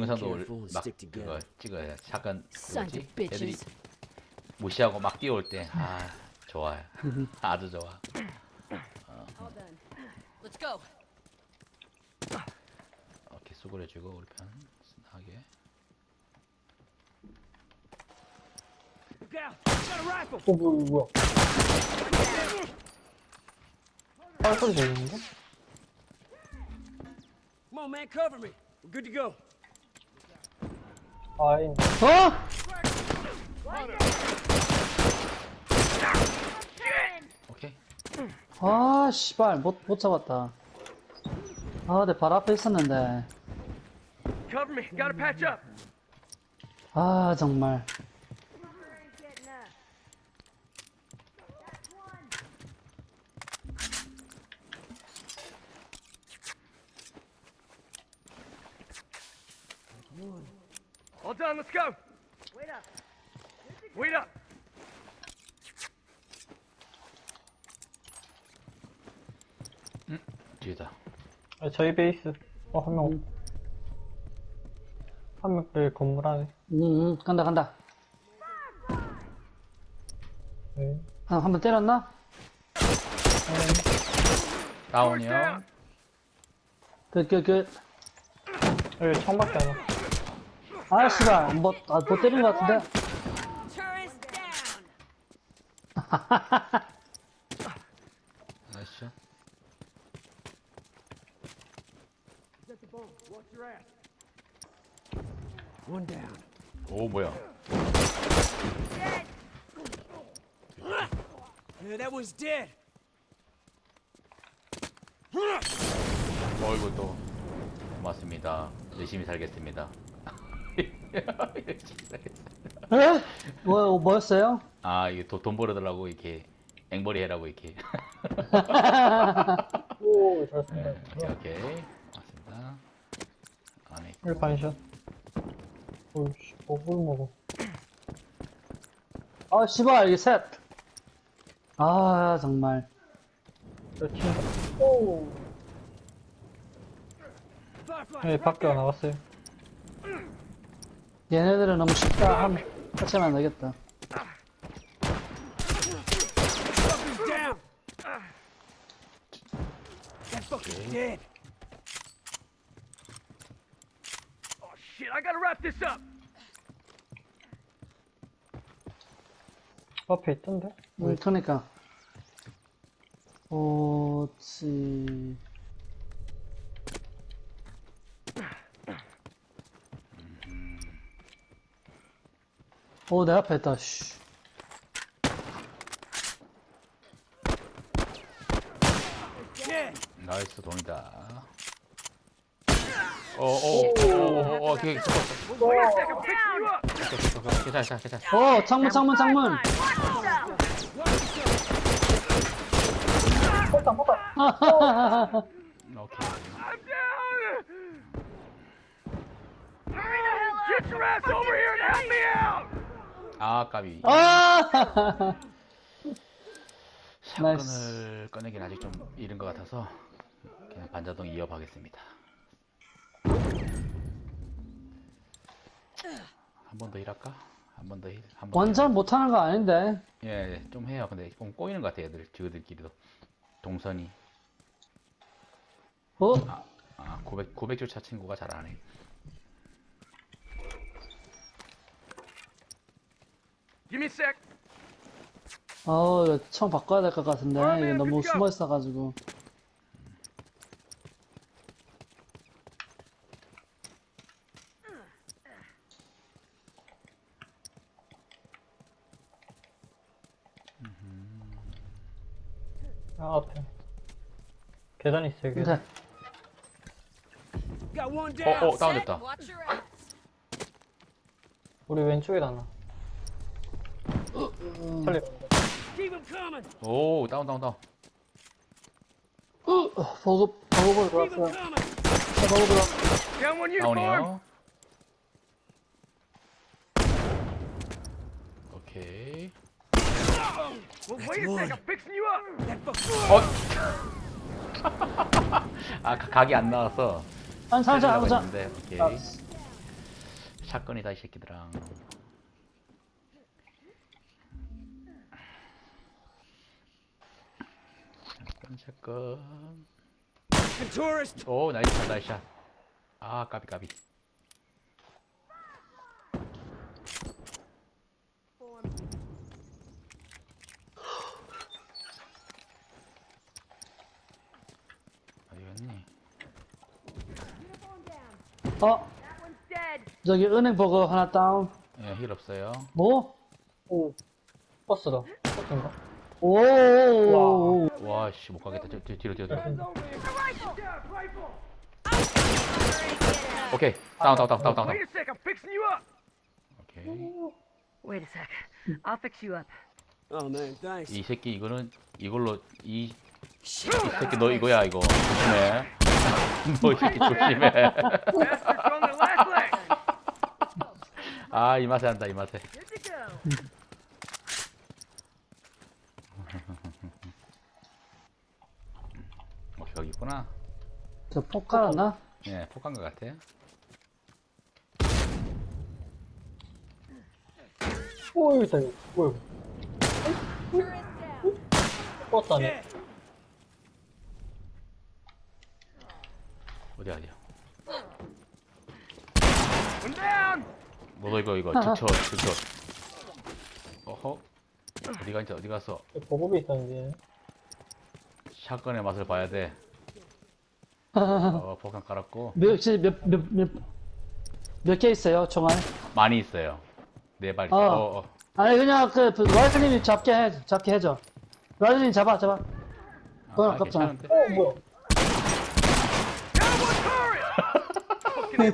영상도 올- 막. 그거 찍어야 잠깐 of 뭐지? 애들이. 무시하고 막 뛰어올 때 아 좋아요 아주 좋아 All done. Let's go. 이렇게 수그려주고 우리 편 하게 Look out! Got a rifle! 어, 뭐, 뭐야. 아, 소리 들리는데? Come on, man, cover me. We're good to go. 아, 인 어? 오케이 아, 씨발, 못, 못 잡았다. 아, 내 발 앞에 있었는데. Cover me. Gotta patch up. 아, 정말. All done. Let's go. Wait up. Wait up. 뒤에다 아, 저희 베이스. 어, 한 명. 한 명, 여기 건물 안에. 응, 응, 간다, 간다. 네. 아, 한 번 때렸나? 다운이요 그, 그, 그. 여기 창밖에 안 와. 아, 씨발, 뭐, 아, 못 때린 것 같은데? Tourist down. 나이스. 오 뭐야 Yeah, that one's dead. 어이구 또 고맙습니다 열심히 살겠습니다 에? 뭐, 뭐였어요? 아 이게 돈, 돈 벌어달라고 이렇게 앵벌이 해라고 이렇게 오, 잘했습니다. 오케이 오케이 고맙습니다 안에 여기 반샷. 오이씨, 뭐뭘 먹어. 아, 씨발, 이게 셋. 아, 정말. 저 친다. 오. 네, 밖에 안 나갔어요. 얘네들은 너무 쉽다. 하면, 하시면 안 되겠다. Dead. Oh shit! I gotta wrap this up. 앞에 있던데? 음, 그러니까. 오지. 오, 내 앞에 있다, 씨. 나이스 돈이다 어, 오케이 Wait a second. I'm fixing you up. 괜찮아 괜찮아 오, 창문, 창문, 창문. 오케이 I'm down. Get your ass over here and help me out. 아 까비 아! 샷건을 꺼내긴 아직 좀 이른 것 같아서 그냥 반자동 이어가겠습니다 한 번 더 힐할까? 한 번 더 힐? 한번 더 완전 못하는 거 아닌데. 힐. 예, 좀 해요 근데 좀 꼬이는 것 같아요 애들 지그들끼리도 동선이 어? 아, 아 900, 900조 친구가 잘 안 해 Give me a sec. 어, 이거 처음 바꿔야 될 것 같은데. 이게 너무 숨어 있어가지고. 아, 앞에. 계단 있어요, 계단. 근데, Got one down. 어, 어 다운됐다 Watch your ass. 우리 왼쪽에 하나. 살려. 오 다운 다운 다운 어, him 들어왔어요. coming. 자, 보급으로. Down one uniform. 다운이요 오케이 Well, wait a sec. I'm fixing you up. That fucker. 어? 아 가- 각이 안 나와서 한, 상자, 해주려고 상자. 했는데 오케이 아, 샷건이다 이 새끼들아. Tourist. 오 나이스 샷 나이스 샷. 아 까비 까비. 어디 갔니? 어? 저기 은행 버거 하나 다운. 예, 힐 없어요. 뭐? 오. 버스다. 버스인가? 오. 와, 씨, 못 가겠다. 저, 저, 뒤로, 뒤로, 뒤로. 오케이. 다운, 다운, 다운, 다운, 다운. Wait a sec, I'm fixing you up. 오케이. Wait a sec. I'll fix you up. Oh man, thanks. 이 새끼, 이거는, 이걸로, 이, 이 새끼, 너 이거야, 이거. 조심해. 너 이 새끼 조심해. Bastards on the last leg. 아, 이 맛에 한다, 이 맛에. Good to go. 어, 여기 있구나. 저폭 깔았나? 예, 폭간 것 같아. 오, 여기 있다. 버스 안에. 어디야, 어디야. One down. 너도 이거, 이거, 즉쳐, 즉쳐. 어허. 어디 갔지, 어디 갔어? 보급이 있다는데. 샷건의 맛을 봐야 돼. 어, 폭탄 깔았고. 몇, 몇, 몇, 몇, 몇 개 있어요, 총알? 많이 있어요. 네발 있어. 어. 어, 어. 아니, 그냥 그, 그 라이트님이 잡게 해, 잡게 해줘. 라이트님 잡아, 잡아. 그건 아, 아깝잖아. 괜찮은데? 어, 뭐야.